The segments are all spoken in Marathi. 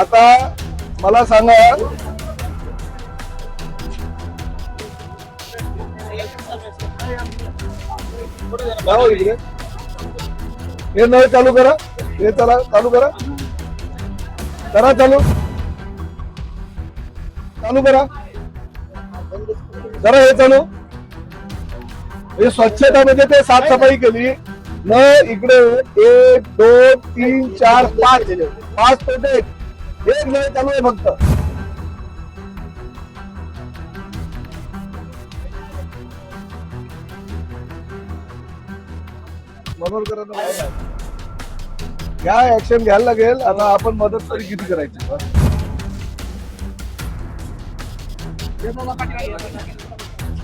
आता मला सांगा हो हे नळ चालू करा हे चला चालू करा. करा चालू. चालू करा. जरा हे चालू. हे स्वच्छता म्हणजे ते साफसफाई केली. न इकडे एक दोन तीन चार पाच. पाच पेटे एक नळ चालू आहे फक्त. या ऍक्शन घ्यायला लागेल आता आपण मदत तरी किती करायची?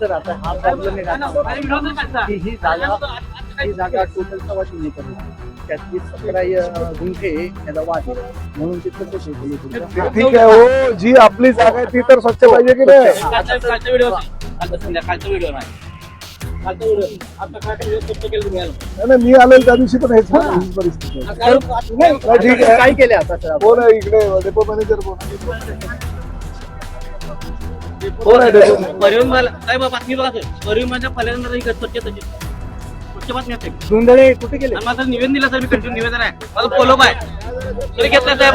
सर आता हा प्रॉब्लेम आहे की ही जागा ही जागा टोटल सव्वाशे नाही करू त्यातली सतरा गुंठे वाद. म्हणून. ठीक आहे हो जी आपली जागा आहे ती तर स्वच्छ पाहिजे की नाही? कालचा कालचा व्हिडिओ आता संध्याकाळचा व्हिडिओ नाही. कालचा व्हिडिओ आता काय व्हिडिओ पोस्ट केलं तुम्ही नाही, नाही, मी आलेलो त्या दिवशी पण हेच परिस्थिती ठीक आहे. काय केले आता सर आपण? कोण आहे इकडे डेपो मॅनेजर कोण कोण आहे डेपो परिवहन मला काय बाबा बातमी बघा सर परिवहन माझ्या पहिल्यांदा ही स्वच्छ तशी. स्वच्छ बातमी असते. आणि धुंदळे कुठे गेले? माझं निवेदन दिलं सर मी कंटिन्यू निवेदन आहे. माझं फॉलोअप आहे. तरी घेतलं साहेब.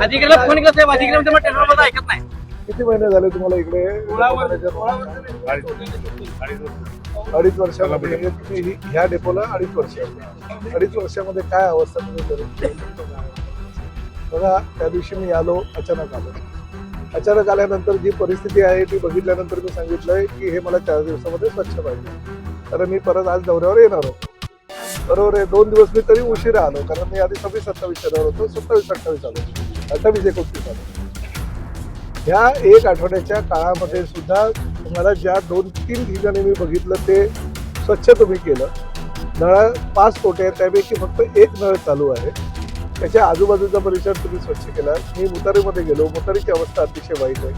अधिकाऱ्याला फोन केला साहेब. अधिकारी म्हणजे टेंडरमध्ये ऐकत नाही. किती महिने झाले तुम्हाला इकडे? अडीच ही- ह्या डेपोला अडीच वर्ष. अडीच वर्षामध्ये काय अवस्था तुम्ही? बघा त्या दिवशी मी आलो अचानक आलो. अचानक आल्यानंतर जी परिस्थिती आहे ती बघितल्यानंतर मी सांगितलंय की हे मला चार दिवसामध्ये स्वच्छ पाहिजे. कारण मी परत आज दौऱ्यावर येणार होतो बरोबर आहे दोन दिवस मी तरी उशिरा आलो कारण मी आधी सव्वीस सत्तावीस येणार होतो सत्तावीस अठ्ठावीस आलो. अठ्ठावीस एकोणतीस आलो ह्या एक आठवड्याच्या काळामध्ये सुद्धा तुम्हाला ज्या दोन तीन ठिकाणी मी बघितलं ते स्वच्छ तुम्ही केलं. नळ पाच कोटे आहेत त्यापैकी फक्त एक नळ चालू आहे. त्याच्या आजूबाजूचा परिसर तुम्ही स्वच्छ केला. मी मुतारीमध्ये गेलो. मुतारीची अवस्था अतिशय वाईट आहे.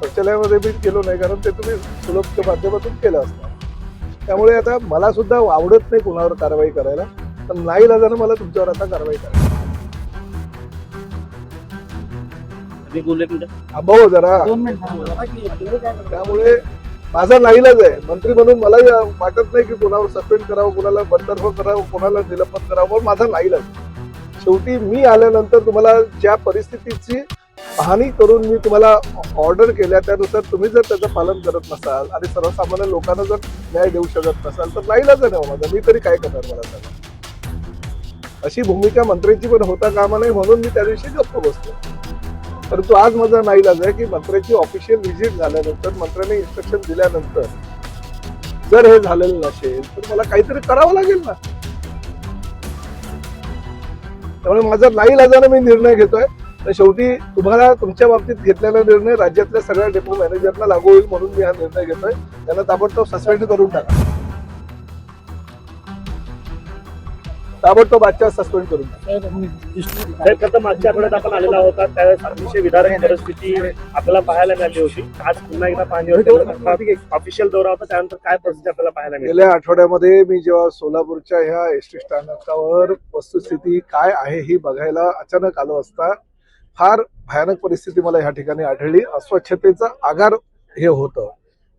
शौचालयामध्ये मी गेलो नाही कारण ते तुम्ही सुलभच्या माध्यमातून केलं असतं. त्यामुळे आता मला सुद्धा आवडत नाही कोणावर कारवाई करायला. पण नाही मला तुमच्यावर आता कारवाई करायला थांबव जरा. दोन मिनिट त्यामुळे माझा नाईलाज आहे. मंत्री म्हणून मलाही वाटत नाही की कोणावर सस्पेंड करावं कोणाला बडतर्फ करावं कोणाला निलंबन करावं. माझा नाईलाज आहे. शेवटी मी आल्यानंतर तुम्हाला ज्या परिस्थितीची पाहणी करून मी तुम्हाला ऑर्डर केल्या त्यानुसार तुम्ही जर त्याचं पालन करत नसाल आणि सर्वसामान्य लोकांना जर न्याय देऊ शकत नसाल तर नाहीला आहे हो माझा. मी तरी काय करणार मला सांगा. अशी भूमिका मंत्र्यांची पण होता कामा नाही म्हणून मी त्या दिवशी गप्प बसतो परंतु आज माझा नाईलाज आहे की मंत्र्याची ऑफिशियल व्हिजिट झाल्यानंतर मंत्र्याने इन्स्ट्रक्शन दिल्यानंतर जर हे झालेलं नसेल तर मला काहीतरी करावं लागेल ना. त्यामुळे माझा नाईलाजाने मी निर्णय घेतोय. तर शेवटी तुम्हाला तुमच्या बाबतीत घेतलेला निर्णय राज्यातल्या सगळ्या डेपो मॅनेजरला लागू होईल म्हणून मी हा निर्णय घेतोय. त्यांना ताबडतोब सस्पेंड करून टाका. ताबडतोब आजच्या सस्पेंड करून साहेब मागच्या आठवड्यात आपण आलेला होता त्यावेळेस अतिशय विदारक परिस्थिती आपल्याला पाहायला मिळाली होती. आज पुन्हा एकदा पाहणी ऑफिशियल दौरा होता त्यानंतर काय परिस्थिती आपल्याला पाहायला मिळाली? गेल्या आठवड्यामध्ये मी जेव्हा सोलापूरच्या ह्या एस टी स्थानकावर वस्तुस्थिती काय आहे ही बघायला अचानक आलो असता फार भयानक परिस्थिती मला ह्या ठिकाणी आढळली. अस्वच्छतेचं आगार हे होतं.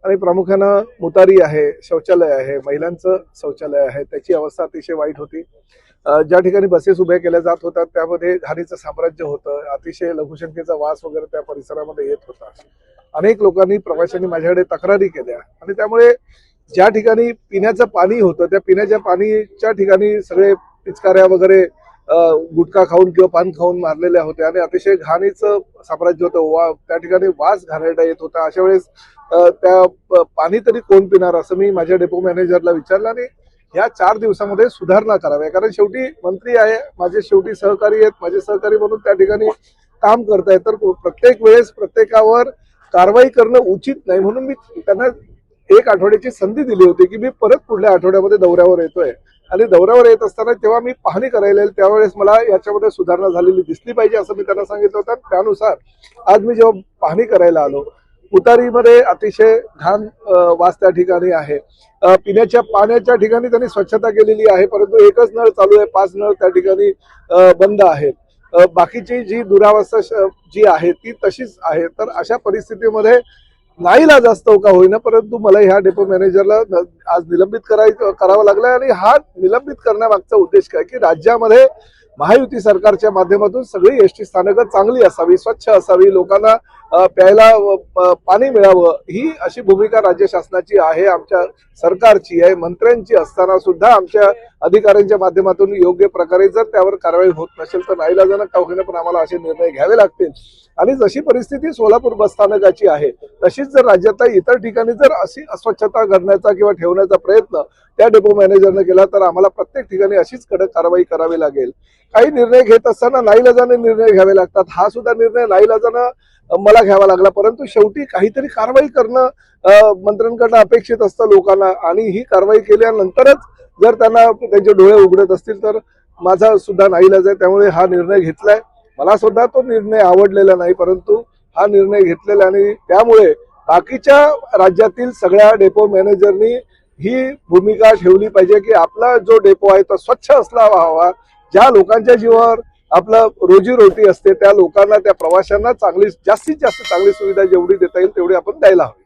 आणि प्रामुख्यानं मुतारी आहे शौचालय आहे महिलांचं शौचालय आहे त्याची अवस्था अतिशय वाईट होती. ज्या ठिकाणी बसेस उभ्या केल्या जात होत्या त्यामध्ये घाणीचं साम्राज्य होतं अतिशय लघुशंकेचा वास वगैरे त्या परिसरामध्ये येत होता. अनेक लोकांनी प्रवाशांनी माझ्याकडे तक्रारी केल्या. आणि त्यामुळे ज्या ठिकाणी पिण्याचं पाणी होतं त्या पिण्याच्या पाणीच्या ठिकाणी सगळे पिचकाऱ्या वगैरे गुटखा खाऊन किंवा पान खाऊन मारलेल्या होत्या आणि अतिशय घाणीचं साम्राज्य होतं. वा त्या ठिकाणी वास घाणेरडा येत होता. अशा वेळेस त्या पाणी तरी कोण पिणार असं मी माझ्या डेपो मॅनेजरला विचारलं आणि या चार दिवसामध्ये सुधारणा कराव्या. कारण शेवटी मंत्री आहे माझे शेवटी सहकारी आहेत माझे सहकारी म्हणून त्या ठिकाणी काम करतायत. तर प्रत्येक वेळेस प्रत्येकावर कारवाई करणं उचित नाही म्हणून मी त्यांना एक आठवड्याची संधी दिली होती की मी परत पुढल्या आठवड्यामध्ये दौऱ्यावर येतोय. आणि दौऱ्यावर येत असताना जेव्हा मी पाहणी करायला येईल त्यावेळेस मला याच्यामध्ये सुधारणा झालेली दिसली पाहिजे असं मी त्यांना सांगितलं होतं. त्यानुसार आज मी जेव्हा पाहणी करायला आलो उतारीमध्ये अतिशय घाण वास त्या ठिकाणी आहे. पिण्याच्या पाण्याच्या ठिकाणी त्यांनी स्वच्छता केलेली आहे परंतु एकच नळ चालू आहे पाच नळ त्या ठिकाणी बंद आहेत. बाकीची जी दुरावस्था श- जी आहे ती तशीच आहे. तर अशा परिस्थितीमध्ये नाहीला जास्त का होईना परंतु मला ह्या डेपो मॅनेजरला आज निलंबित करायचं करावं लागलं आणि हा निलंबित करण्यामागचा उद्देश काय? की राज्यामध्ये महायुती सरकारच्या माध्यमातून सगळी एस टी स्थानकं चांगली असावी स्वच्छ असावी लोकांना प्यायला पाणी मिळावं ही अशी भूमिका राज्य शासनाची आहे आमच्या सरकारची आहे मंत्र्यांची असताना सुद्धा आमच्या अधिकाऱ्यांच्या माध्यमातून योग्य प्रकारे जर त्यावर कारवाई होत नसेल तर नाईलाजानं का होईना पण आम्हाला असे निर्णय घ्यावे लागतील. आणि जशी परिस्थिती सोलापूर बसस्थानकाची आहे तशीच जर राज्यातल्या इतर ठिकाणी जर अशी अस्वच्छता करण्याचा किंवा ठेवण्याचा प्रयत्न त्या डेपो मॅनेजरने केला तर आम्हाला प्रत्येक ठिकाणी अशीच कडक कारवाई करावी लागेल. काही निर्णय घेत असताना नाईलाजाने निर्णय घ्यावे लागतात. हा सुद्धा निर्णय नाईलाजानं मला घ्यावा लागला. परंतु शेवटी काहीतरी कारवाई करणं मंत्र्यांकडनं अपेक्षित असतं लोकांना आणि ही कारवाई केल्यानंतरच जर त्यांना त्यांचे डोळे उघडत असतील तर माझा सुद्धा नाईलाज आहे. त्यामुळे हा निर्णय घेतलाय. मला सुद्धा तो निर्णय आवडलेला नाही परंतु हा निर्णय घेतलेला आणि त्यामुळे बाकीच्या राज्यातील सगळ्या डेपो मॅनेजरनी ही भूमिका ठेवली पाहिजे की आपला जो डेपो आहे तो स्वच्छ असला हवा. ज्या लोकांच्या जीवावर आपलं रोजीरोटी असते त्या लोकांना त्या प्रवाशांना चांगली जास्तीत जास्त चांगली सुविधा जेवढी देता येईल तेवढी आपण द्यायला हवी.